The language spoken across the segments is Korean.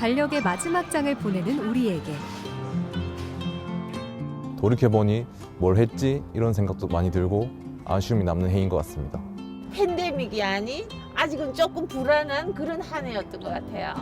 달력의 마지막 장을 보내는 우리에게 돌이켜보니 뭘 했지 이런 생각도 많이 들고 아쉬움이 남는 해인 것 같습니다. 팬데믹이 아닌 아직은 조금 불안한 그런 한 해였던 것 같아요.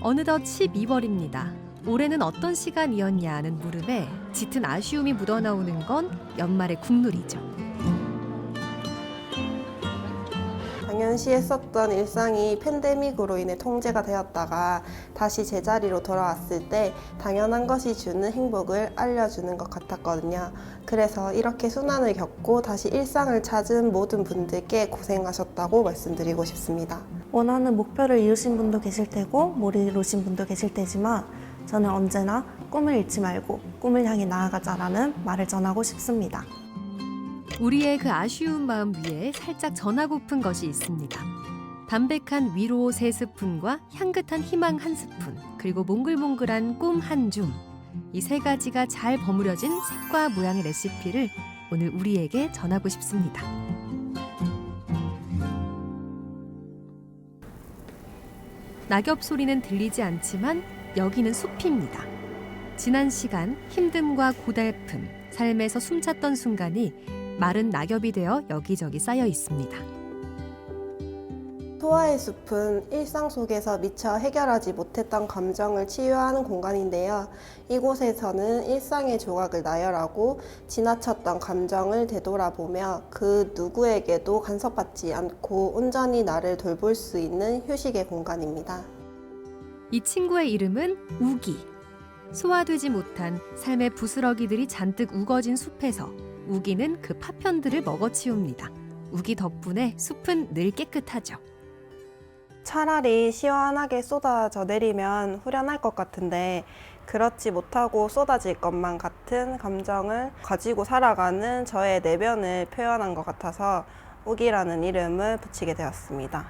어느덧 12월입니다. 올해는 어떤 시간이었냐 하는 물음에 짙은 아쉬움이 묻어나오는 건 연말의 국룰이죠. 당연시 했었던 일상이 팬데믹으로 인해 통제가 되었다가 다시 제자리로 돌아왔을 때 당연한 것이 주는 행복을 알려주는 것 같았거든요. 그래서 이렇게 순환을 겪고 다시 일상을 찾은 모든 분들께 고생하셨다고 말씀드리고 싶습니다. 원하는 목표를 이루신 분도 계실 테고 못 이루신 분도 계실 테지만 저는 언제나 꿈을 잃지 말고 꿈을 향해 나아가자라는 말을 전하고 싶습니다. 우리의 그 아쉬운 마음 위에 살짝 전하고픈 것이 있습니다. 담백한 위로 세 스푼과 향긋한 희망 한 스푼, 그리고 몽글몽글한 꿈 한 줌. 이 세 가지가 잘 버무려진 색과 모양의 레시피를 오늘 우리에게 전하고 싶습니다. 낙엽 소리는 들리지 않지만 여기는 숲입니다. 지난 시간 힘듦과 고달픔, 삶에서 숨찼던 순간이 마른 낙엽이 되어 여기저기 쌓여 있습니다. 소아의 숲은 일상 속에서 미처 해결하지 못했던 감정을 치유하는 공간인데요. 이곳에서는 일상의 조각을 나열하고 지나쳤던 감정을 되돌아보며 그 누구에게도 간섭받지 않고 온전히 나를 돌볼 수 있는 휴식의 공간입니다. 이 친구의 이름은 우기. 소화되지 못한 삶의 부스러기들이 잔뜩 우거진 숲에서 우기는 그 파편들을 먹어치웁니다. 우기 덕분에 숲은 늘 깨끗하죠. 차라리 시원하게 쏟아져 내리면 후련할 것 같은데 그렇지 못하고 쏟아질 것만 같은 감정을 가지고 살아가는 저의 내면을 표현한 것 같아서 우기라는 이름을 붙이게 되었습니다.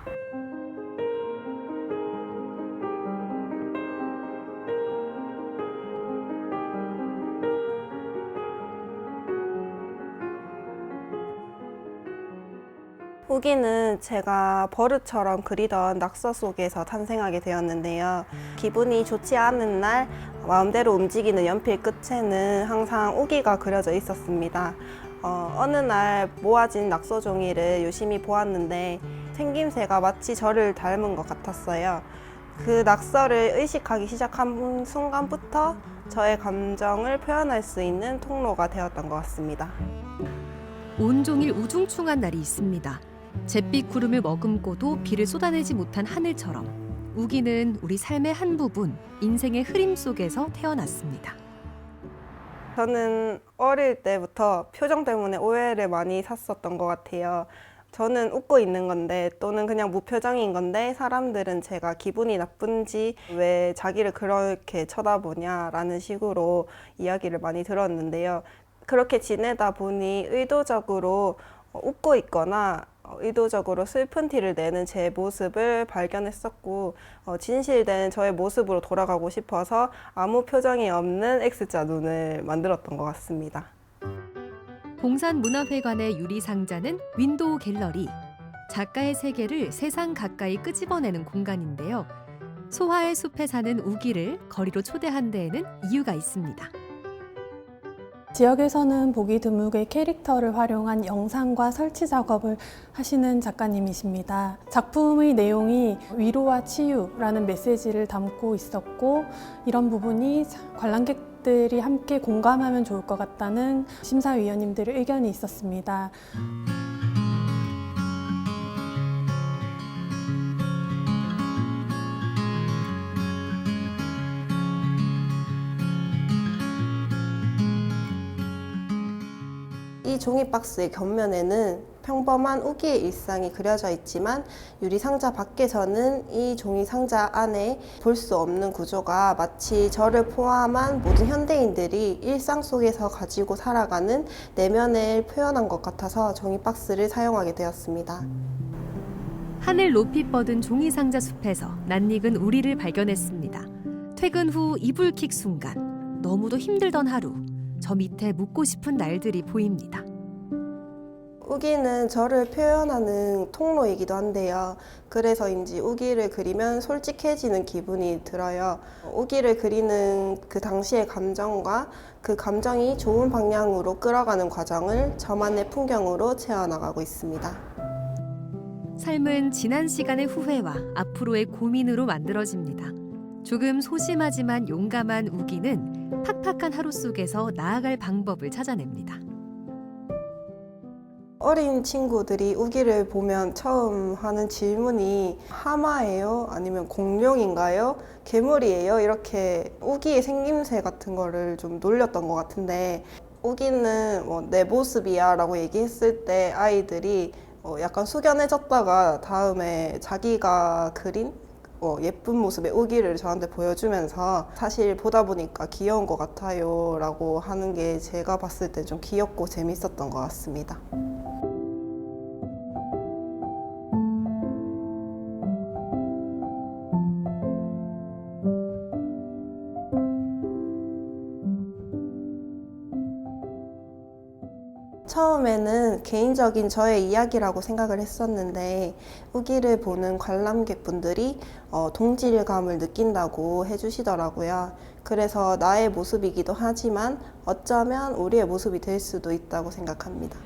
후기는 제가 버릇처럼 그리던 낙서 속에서 탄생하게 되었는데요. 기분이 좋지 않은 날 마음대로 움직이는 연필 끝에는 항상 우기가 그려져 있었습니다. 어, 어느 날 모아진 낙서 종이를 유심히 보았는데 생김새가 마치 저를 닮은 것 같았어요. 그 낙서를 의식하기 시작한 순간부터 저의 감정을 표현할 수 있는 통로가 되었던 것 같습니다. 온종일 우중충한 날이 있습니다. 잿빛 구름을 머금고도 비를 쏟아내지 못한 하늘처럼 우기는 우리 삶의 한 부분, 인생의 흐림 속에서 태어났습니다. 저는 어릴 때부터 표정 때문에 오해를 많이 샀었던 것 같아요. 저는 웃고 있는 건데 또는 그냥 무표정인 건데 사람들은 제가 기분이 나쁜지 왜 자기를 그렇게 쳐다보냐라는 식으로 이야기를 많이 들었는데요. 그렇게 지내다 보니 의도적으로 어, 웃고 있거나 어, 의도적으로 슬픈 티를 내는 제 모습을 발견했었고 어, 진실된 저의 모습으로 돌아가고 싶어서 아무 표정이 없는 X자 눈을 만들었던 것 같습니다. 봉산문화회관의 유리상자는 윈도우 갤러리. 작가의 세계를 세상 가까이 끄집어내는 공간인데요. 소화의 숲에 사는 우기를 거리로 초대한 데에는 이유가 있습니다. 지역에서는 보기 드물게 캐릭터를 활용한 영상과 설치 작업을 하시는 작가님이십니다. 작품의 내용이 위로와 치유라는 메시지를 담고 있었고 이런 부분이 관람객 들이 함께 공감하면 좋을 것 같다는 심사위원님들의 의견이 있었습니다. 종이 박스의 겉면에는 평범한 우기의 일상이 그려져 있지만 유리 상자 밖에서는 이 종이 상자 안에 볼 수 없는 구조가 마치 저를 포함한 모든 현대인들이 일상 속에서 가지고 살아가는 내면을 표현한 것 같아서 종이 박스를 사용하게 되었습니다. 하늘 높이 뻗은 종이 상자 숲에서 낯익은 우리를 발견했습니다. 퇴근 후 이불킥 순간 너무도 힘들던 하루. 저 밑에 묻고 싶은 날들이 보입니다. 우기는 저를 표현하는 통로이기도 한데요. 그래서인지 우기를 그리면 솔직해지는 기분이 들어요. 우기를 그리는 그 당시의 감정과 그 감정이 좋은 방향으로 끌어가는 과정을 저만의 풍경으로 채워나가고 있습니다. 삶은 지난 시간의 후회와 앞으로의 고민으로 만들어집니다. 조금 소심하지만 용감한 우기는 팍팍한 하루 속에서 나아갈 방법을 찾아냅니다. 어린 친구들이 우기를 보면 처음 하는 질문이 하마예요? 아니면 공룡인가요? 괴물이에요? 이렇게 우기의 생김새 같은 거를 좀 놀렸던 것 같은데 우기는 뭐 내 모습이야 라고 얘기했을 때 아이들이 어 약간 숙연해졌다가 다음에 자기가 그린 어 예쁜 모습의 우기를 저한테 보여주면서 사실 보다 보니까 귀여운 것 같아요 라고 하는 게 제가 봤을 때 좀 귀엽고 재밌었던 것 같습니다. 처음에는 개인적인 저의 이야기라고 생각을 했었는데 우기를 보는 관람객분들이 어, 동질감을 느낀다고 해주시더라고요. 그래서 나의 모습이기도 하지만 어쩌면 우리의 모습이 될 수도 있다고 생각합니다.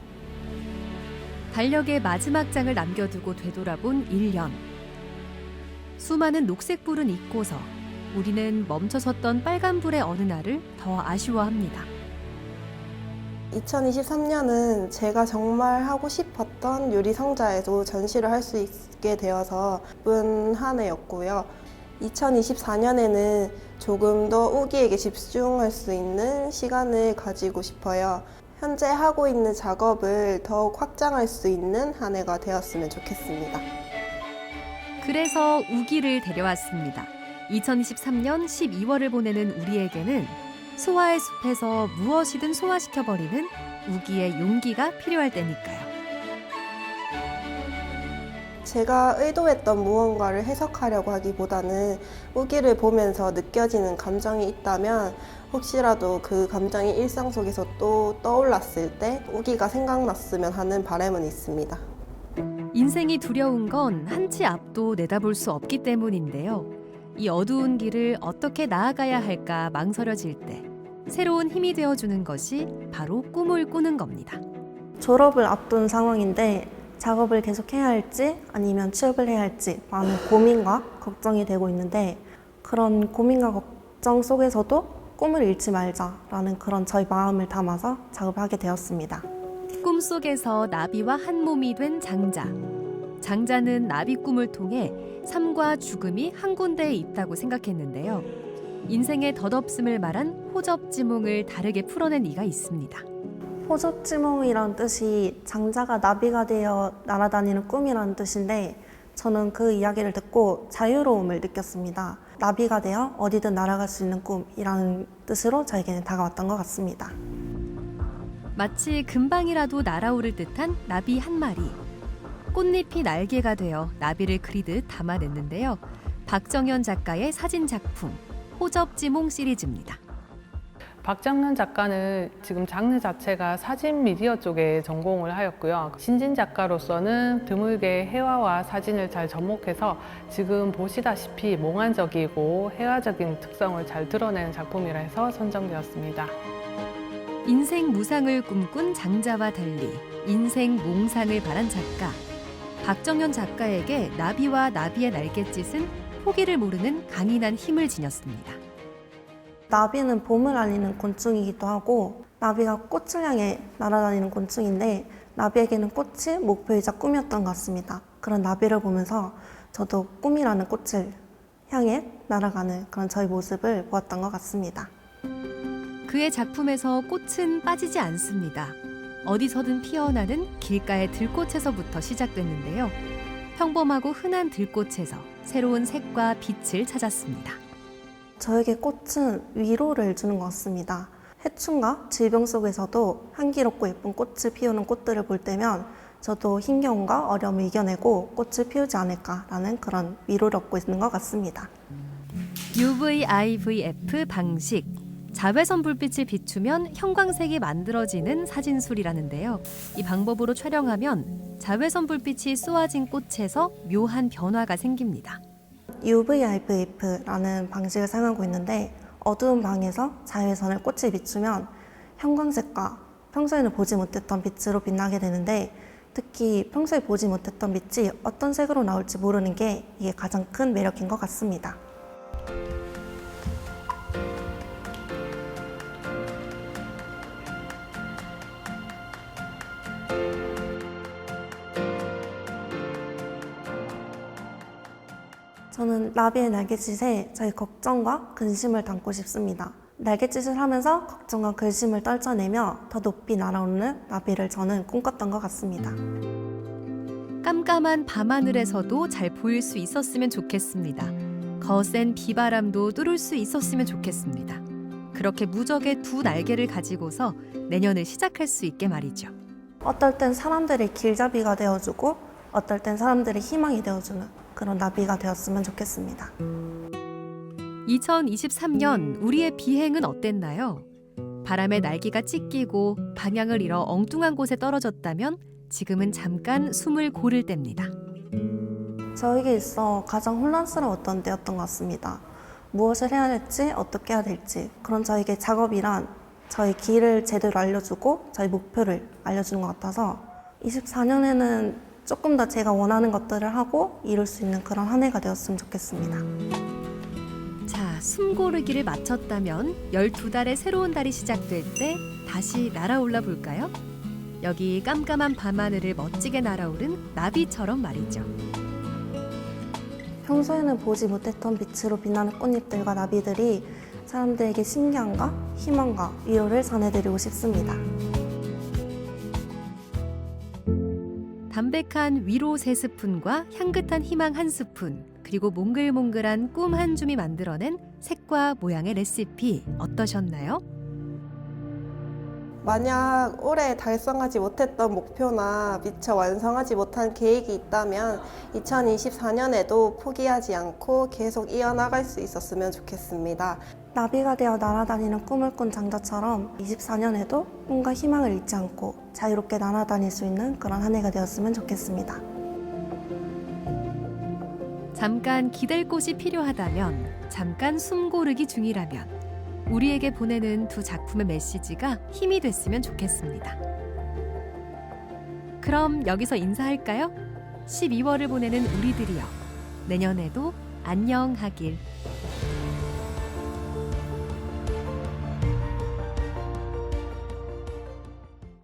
달력의 마지막 장을 남겨두고 되돌아본 1년. 수많은 녹색불은 잊고서 우리는 멈춰섰던 빨간불의 어느 날을 더 아쉬워합니다. 2023년은 제가 정말 하고 싶었던 유리 상자에도 전시를 할 수 있게 되어서 기쁜 한 해였고요. 2024년에는 조금 더 우기에게 집중할 수 있는 시간을 가지고 싶어요. 현재 하고 있는 작업을 더욱 확장할 수 있는 한 해가 되었으면 좋겠습니다. 그래서 우기를 데려왔습니다. 2023년 12월을 보내는 우리에게는 소화의 숲에서 무엇이든 소화시켜버리는 우기의 용기가 필요할 때니까요. 제가 의도했던 무언가를 해석하려고 하기보다는 우기를 보면서 느껴지는 감정이 있다면 혹시라도 그 감정이 일상 속에서 또 떠올랐을 때 우기가 생각났으면 하는 바람은 있습니다. 인생이 두려운 건 한치 앞도 내다볼 수 없기 때문인데요. 이 어두운 길을 어떻게 나아가야 할까 망설여질 때 새로운 힘이 되어주는 것이 바로 꿈을 꾸는 겁니다. 졸업을 앞둔 상황인데 작업을 계속 해야 할지 아니면 취업을 해야 할지 많은 고민과 걱정이 되고 있는데 그런 고민과 걱정 속에서도 꿈을 잃지 말자라는 그런 저희 마음을 담아서 작업을 하게 되었습니다. 꿈속에서 나비와 한 몸이 된 장자. 장자는 나비 꿈을 통해 삶과 죽음이 한 군데에 있다고 생각했는데요. 인생의 덧없음을 말한 호접지몽을 다르게 풀어낸 이가 있습니다. 호접지몽이란 뜻이 장자가 나비가 되어 날아다니는 꿈이라는 뜻인데 저는 그 이야기를 듣고 자유로움을 느꼈습니다. 나비가 되어 어디든 날아갈 수 있는 꿈이라는 뜻으로 저에게는 다가왔던 것 같습니다. 마치 금방이라도 날아오를 듯한 나비 한 마리. 꽃잎이 날개가 되어 나비를 그리듯 담아냈는데요. 박정현 작가의 사진 작품 호접지몽 시리즈입니다. 박정현 작가는 지금 장르 자체가 사진 미디어 쪽에 전공을 하였고요. 신진 작가로서는 드물게 해화와 사진을 잘 접목해서 지금 보시다시피 몽환적이고 해화적인 특성을 잘 드러내는 작품이라 해서 선정되었습니다. 인생 무상을 꿈꾼 장자와 달리 인생 몽상을 바란 작가. 박정현 작가에게 나비와 나비의 날갯짓은 포기를 모르는 강인한 힘을 지녔습니다. 나비는 봄을 알리는 곤충이기도 하고 나비가 꽃을 향해 날아다니는 곤충인데 나비에게는 꽃이 목표이자 꿈이었던 것 같습니다. 그런 나비를 보면서 저도 꿈이라는 꽃을 향해 날아가는 그런 저희 모습을 보았던 것 같습니다. 그의 작품에서 꽃은 빠지지 않습니다. 어디서든 피어나는 길가의 들꽃에서부터 시작됐는데요. 평범하고 흔한 들꽃에서 새로운 색과 빛을 찾았습니다. 저에게 꽃은 위로를 주는 것 같습니다. 해충과 질병 속에서도 향기롭고 예쁜 꽃을 피우는 꽃들을 볼 때면 저도 힘겨움과 어려움을 이겨내고 꽃을 피우지 않을까라는 그런 위로를 얻고 있는 것 같습니다. UVIVF 방식 자외선 불빛을 비추면 형광색이 만들어지는 사진술이라는데요. 이 방법으로 촬영하면 자외선 불빛이 쏘아진 꽃에서 묘한 변화가 생깁니다. UV-IVF라는 방식을 사용하고 있는데 어두운 방에서 자외선을 꽃에 비추면 형광색과 평소에는 보지 못했던 빛으로 빛나게 되는데 특히 평소에 보지 못했던 빛이 어떤 색으로 나올지 모르는 게 이게 가장 큰 매력인 것 같습니다. 저는 나비의 날갯짓에 저희 걱정과 근심을 담고 싶습니다. 날갯짓을 하면서 걱정과 근심을 떨쳐내며 더 높이 날아오르는 나비를 저는 꿈꿨던 것 같습니다. 깜깜한 밤하늘에서도 잘 보일 수 있었으면 좋겠습니다. 거센 비바람도 뚫을 수 있었으면 좋겠습니다. 그렇게 무적의 두 날개를 가지고서 내년을 시작할 수 있게 말이죠. 어떨 땐 사람들의 길잡이가 되어주고 어떨 땐 사람들의 희망이 되어주는 그런 나비가 되었으면 좋겠습니다. 2023년 우리의 비행은 어땠나요? 바람에 날개가 찢기고 방향을 잃어 엉뚱한 곳에 떨어졌다면 지금은 잠깐 숨을 고를 때입니다. 저에게 있어 가장 혼란스러웠던 때였던 것 같습니다. 무엇을 해야 될지 어떻게 해야 될지 그런 저에게 작업이란 저의 길을 제대로 알려주고 저희 목표를 알려주는 것 같아서 24년에는 조금 더 제가 원하는 것들을 하고 이룰 수 있는 그런 한 해가 되었으면 좋겠습니다. 자, 숨 고르기를 마쳤다면 12달의 새로운 달이 시작될 때 다시 날아올라 볼까요? 여기 깜깜한 밤하늘을 멋지게 날아오른 나비처럼 말이죠. 평소에는 보지 못했던 빛으로 빛나는 꽃잎들과 나비들이 사람들에게 신기함과 희망과 위로를 전해드리고 싶습니다. 담백한 위로 세 스푼과 향긋한 희망 한 스푼, 그리고 몽글몽글한 꿈 한 줌이 만들어낸 색과 모양의 레시피 어떠셨나요? 만약 올해 달성하지 못했던 목표나 미처 완성하지 못한 계획이 있다면 2024년에도 포기하지 않고 계속 이어나갈 수 있었으면 좋겠습니다. 나비가 되어 날아다니는 꿈을 꾼 장자처럼 24년에도 꿈과 희망을 잃지 않고 자유롭게 날아다닐 수 있는 그런 한 해가 되었으면 좋겠습니다. 잠깐 기댈 곳이 필요하다면, 잠깐 숨 고르기 중이라면, 우리에게 보내는 두 작품의 메시지가 힘이 됐으면 좋겠습니다. 그럼 여기서 인사할까요? 12월을 보내는 우리들이여. 내년에도 안녕하길.